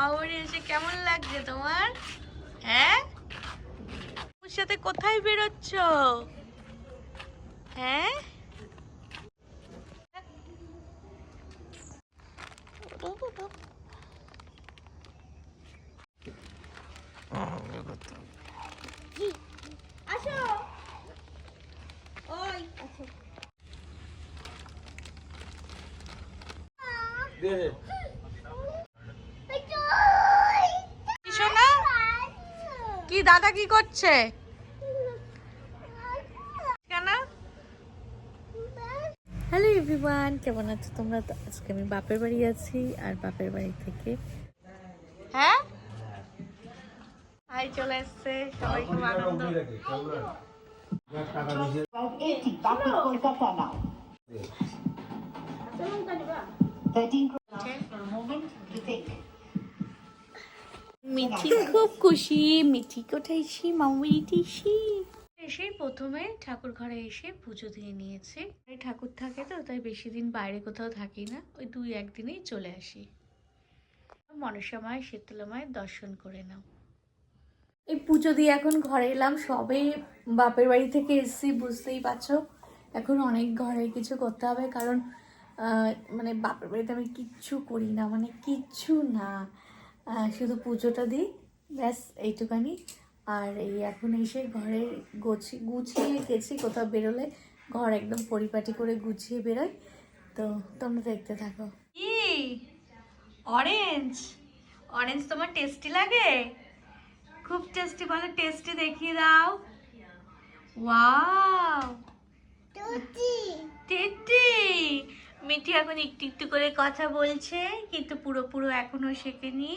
মামাবাড়ি এসে কেমন লাগছে তোমার? হ্যাঁ? ওর সাথে কোথায় বেরোচ্ছ? হ্যাঁ? আসো। ওই কি কি দাদা কি করছে? কেন? হ্যালো এভরিওয়ান কেমন আছো তোমরা? তো আজকে আমি বাপের বাড়ি আছি আর বাপের বাড়ি থেকে হ্যাঁ? ভাই চলে এসছে সবাই খুব আনন্দ. Thirteen for a moment to think. Mithi খুব খুশি মিঠি কোথায় মামুড়িতে এসে এসে প্রথমে ঠাকুর ঘরে এসে পুজো দিয়ে নিয়েছি। ঠাকুর থাকে তো তাই বেশি দিন বাইরে কোথাও থাকি না। ওই দুই একদিনেই চলে আসি। মনসামায় শীতলামায় দর্শন করে নাও। এই পুজো দিয়ে এখন ঘরে এলাম। সবে বাপের বাড়ি থেকে এসেছি বুঝতেই পারছ। এখন অনেক ঘরে কিছু করতে হবে কারণ মানে বাপের বাড়িতে আমি কিচ্ছু করি না মানে কিচ্ছু না। শুধু পুজোটা দিই ব্যাস এইটুকানি। আর এই এখন এসে ঘরে গুছি গুছিয়ে গেছি কোথাও বেরোলে ঘর একদম পরিপাটি করে গুছিয়ে বেরোয় তো তোমরা দেখতে থাকো। কি? অরেঞ্জ অরেঞ্জ তোমার টেস্টি লাগে? খুব টেস্টি বলে টেস্টি দেখিয়ে দাও। ওয়াও টেটি মিঠি এখন একটু একটু করে কথা বলছে কিন্তু পুরো পুরো এখনও শেখেনি।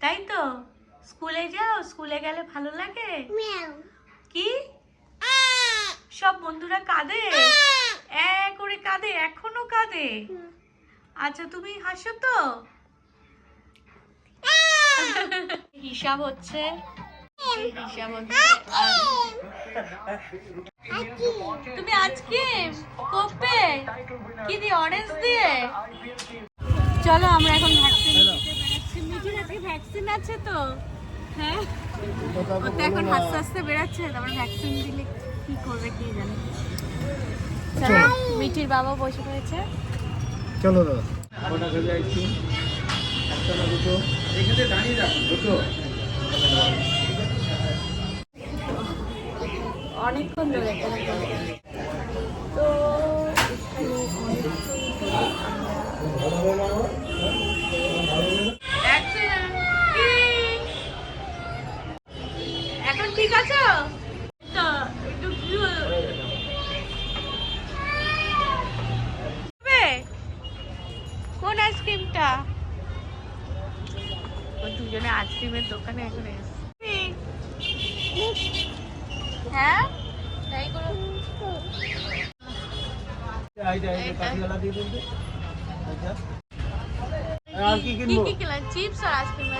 তাই তো? স্কুলে যাও স্কুলে গেলে ভালো লাগে? কি? সব বন্ধুরা কাঁদে? এ করে কাঁদে এখনও কাঁদে? আচ্ছা তুমি হাসো তো। হিসাব হচ্ছে। হিসাব হচ্ছে। তুমি আজকে কবে কি দিয়ে অরেঞ্জ দিয়ে? চলো আমরা এখন ভ্যাকসিন মিঠির আজকে ভ্যাকসিন আছে তো? হ্যাঁ? ও তো এখন হাসতে হাসতে বেরাচ্ছে তারপর ভ্যাকসিন দিলে কি করবে কি জানে। চলো মিঠির বাবা বসে রয়েছে। চলো দাদা। কটা ভেবে আইছি একটা না দুটো। এখানে দাঁড়িয়ে রাখুন দুটো। অনেকক্ষণ ধরে তো এখন ঠিক আছে? কোন আইসক্রিমটা? দুজনে আইসক্রিমের দোকানে এখন এসেছে। হ্যাঁ? আর কি কি কিনবো? কি খেলাম চিপস আর আইসক্রিম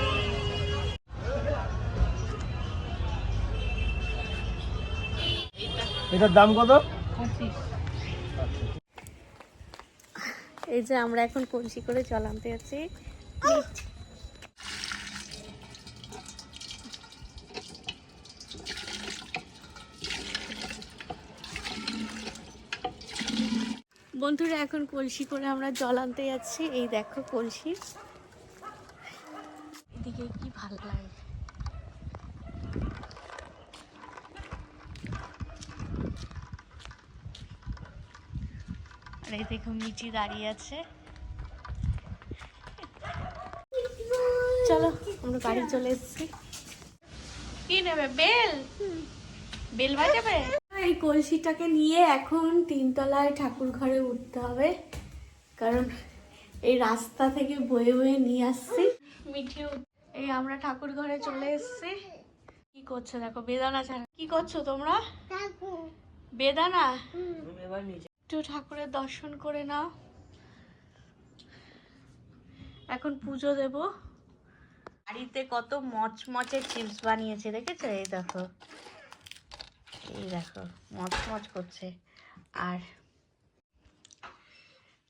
এটার দাম কত? এই যে আমরা এখন কঞ্চি করে জল আনতে যাচ্ছি। বন্ধুরা, এখন কলসি করে আমরা জল আনতে যাচ্ছি। এই দেখো কলসি। এদিকে কি ভালো লাগে। আর এই দেখো মিঠি দাঁড়িয়ে আছে। চলো, আমরা বাড়ি চলে এসেছি। কি নেবে? বেল? বেল বাজাবে? এই কলসিটাকে নিয়ে এখন তিনতলায় ঠাকুর ঘরে উঠতে হবে। কারণ এই রাস্তা থেকে বয়ে বয়ে নিয়ে আসছি। মিঠি উঠ- এই আমরা ঠাকুর ঘরে চলে এসেছি। কি করছ দেখো, বেদানা ছাড়া। কি করছ তোমরা? বেদানা? একটু ঠাকুরের দর্শন করে নাও। এখন পুজো দেব। বাড়িতে কত মচমচে চিপস বানিয়েছে, দেখেছ? এই দেখো। এই দেখো মচমচ করছে। আর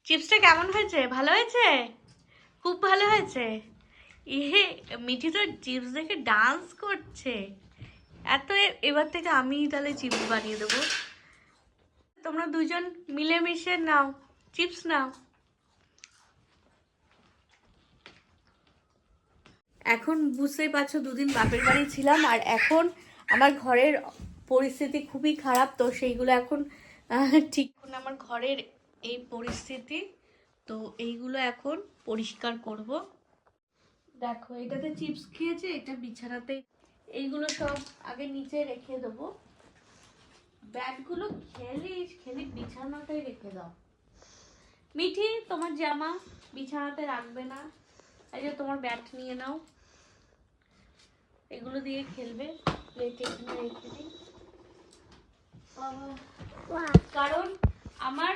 চিপসটা কেমন হয়েছে? ভালো হয়েছে? খুব ভালো হয়েছে? ইহে, মিঠি তো চিপস দেখে ডান্স করছে। এত এবার থেকে আমি তাহলে চিপস বানিয়ে দেবো। তোমরা দুজন মিলেমিশে নাও, চিপস নাও। এখন বুঝতেই পারছ, দুদিন বাপের বাড়ি ছিলাম, আর এখন আমার ঘরের পরিস্থিতি খুবই খারাপ, তো সেইগুলো এখন ঠিক আমার ঘরের এই পরিস্থিতি, তো এইগুলো এখন পরিষ্কার করব। দেখো, এটাতে চিপস খেয়েছে, এটা বিছানাতে, এইগুলো সব আগে নিচে রেখে দেবো। ব্যাটগুলো খেলিস খেলি বিছানাতেই রেখে দাও। মিঠি, তোমার জামা বিছানাতে রাখবে না। এই যে তোমার ব্যাট নিয়ে নাও। এগুলো দিয়ে খেলবে প্লেট এখানে রেখে দিই। কারণ আমার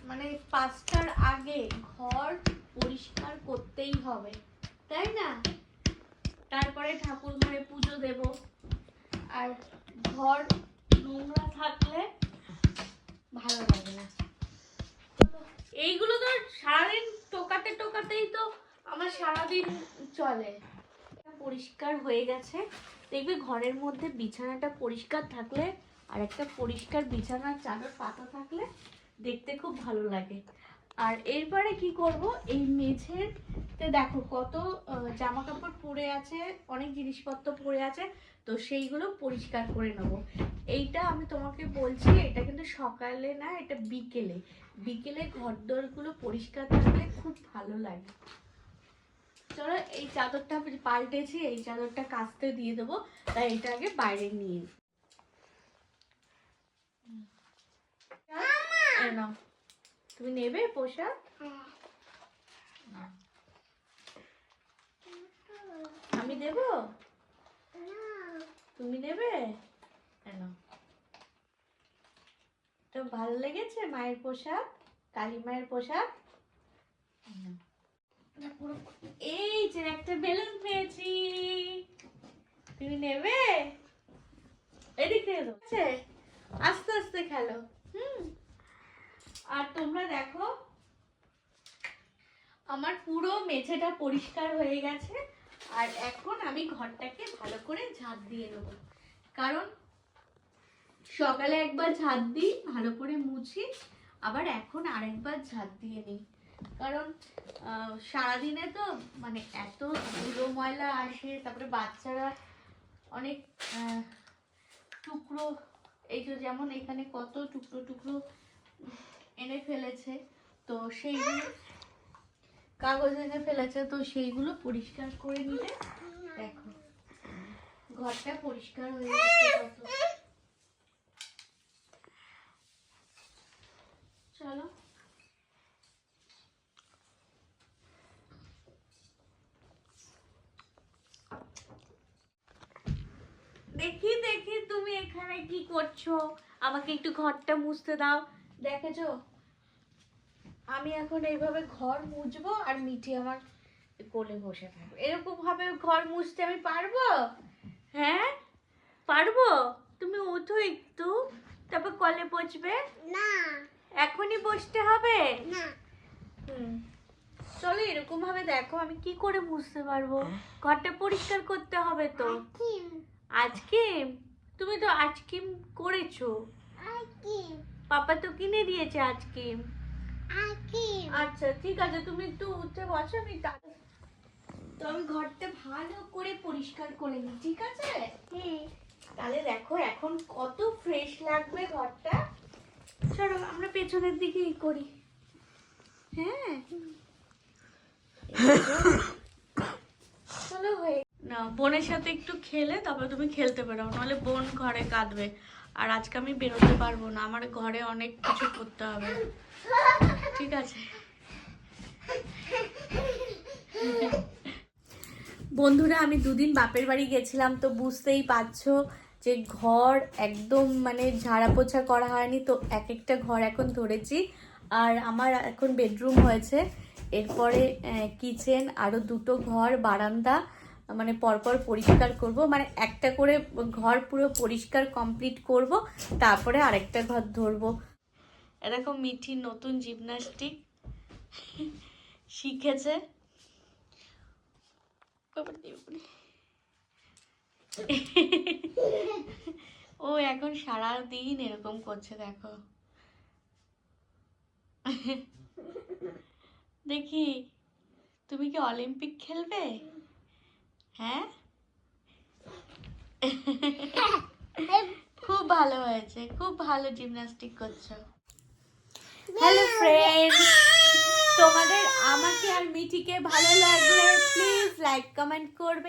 মানে পাঁচটার আগে ঘর পরিষ্কার করতেই হবে, তাই না? তারপরে ঠাকুর ঘরে পুজো দেব। আর ঘর নোংরা থাকলে ভালো লাগে না। এইগুলো তো সারাদিন টোকাতে টোকাতেই তো আমার সারাদিন চলে। পরিষ্কার হয়ে গেছে। দেখবে ঘরের মধ্যে বিছানাটা পরিষ্কার থাকলে আর একটা পরিষ্কার বিছানার চাদর পাতা থাকলে দেখতে খুব ভালো লাগে। আর এরপরে কি করব? এই মেঝের তে দেখো কত জামা কাপড় পরে আছে, অনেক জিনিসপত্র পরে আছে, তো সেইগুলো পরিষ্কার করে নেব। এইটা আমি তোমাকে বলছি, এটা কিন্তু সকালে না, এটা বিকেলে। বিকেলে ঘরদোরগুলো পরিষ্কার থাকলে খুব ভালো লাগে। চলো, এই চাদরটা পাল্টেছি, এই চাদরটা কাচতে দিয়ে দেবো, তাই এটা আগে বাইরে নিয়ে নিই। এই নাও। তুমি নেবে পোশাক? আমি দেব? তুমি নেবে? তো ভালো লেগেছে মায়ের পোশাক? কালী মায়ের পোশাক? এই যে একটা বেলুন পেয়েছি। তুমি নেবে? এদিক থেকে আস্তে আস্তে খেলো। আর তোমরা দেখো, আমার পুরো মেঝেটা পরিষ্কার হয়ে গেছে, আর এখন আমি ঘরটাকে ভালো করে ঝাঁট দিয়ে নেব। কারণ সকালে একবার ঝাঁট দিই, ভালো করে মুছি, আবার এখন আরেকবার ঝাঁট দিয়ে নিই। কারণ সারাদিনে তো মানে এত ধুলো ময়লা আসে, তারপরে বাচ্চারা অনেক টুকরো, এই যে যেমন এখানে কত টুকরো টুকরো এনে ফেলেছে। তো সেইগুলো কাগজ এনে ফেলেছে, তো সেইগুলো পরিষ্কার করে নিলে দেখো, ঘরটা পরিষ্কার হয়ে গেছে চলো। দেখি দেখি তুমি এখানে কি করছ? আমাকে একটু ঘরটা মুছতে দাও। দেখেছ? আমি এখন এইভাবে ঘর মুছবো আর মিঠি আমার কোলে বসে থাকবে। এরকম ভাবে ঘর মুছতে আমি পারব? হ্যাঁ? পারব? তুমি ওঠো একটু তারপর কলে বসবে? না। এখনই বসতে হবে? না। হুম। চলো এরকম ভাবে দেখো আমি কি করে মুছতে পারব। ঘরটা পরিষ্কার করতে হবে তো। কিম আজকিম তুমি তো আজকিম করেছ। পাপা তো কিনে দিয়েছে আকিম আচ্ছা ঠিক আছে তুমি একটু উঠে বসো আমি তা- তো আমি ঘরটা ভালো করে পরিষ্কার করে নিই ঠিক আছে? তাহলে দেখো এখন কত ফ্রেশ লাগবে ঘরটা। চলো আমরা পেছনের দিকেই করি। হ্যাঁ? চলো হয়ে না বোনের সাথে একটু খেলে তারপর তুমি খেলতে পারো নাহলে বোন ঘরে কাঁদবে। আর আজকে আমি বেরোতে পারব না। আমার ঘরে অনেক কিছু করতে হবে। ঠিক আছে। বন্ধুরা, আমি দুদিন বাপের বাড়ি গেছিলাম, তো বুঝতেই পারছ যে ঘর একদম মানে ঝাড়া পোছা করা হয়নি, তো এক একটা ঘর এখন ধরেছি। আর আমার এখন বেডরুম হয়েছে। এরপরে কিচেন আরও দুটো ঘর, বারান্দা। মানে পরপর পরিষ্কার করব মানে একটা করে ঘর পুরো পরিষ্কার কমপ্লিট করব, তারপরে আরেকটা ঘর ধরবো। এরকম মিঠি নতুন জিমনাস্টিক শিখেছে। ও এখন সারা দিন এরকম করছে, দেখো। দেখি, তুমি কি অলিম্পিক খেলবে? হ্যাঁ? খুব ভালো হয়েছে খুব ভালো জিমনাস্টিক করছ। হ্যালো ফ্রেন্ডস তোমাদের আমাকে আর মিঠিকে ভালো লাগলে প্লিজ লাইক কমেন্ট করবে।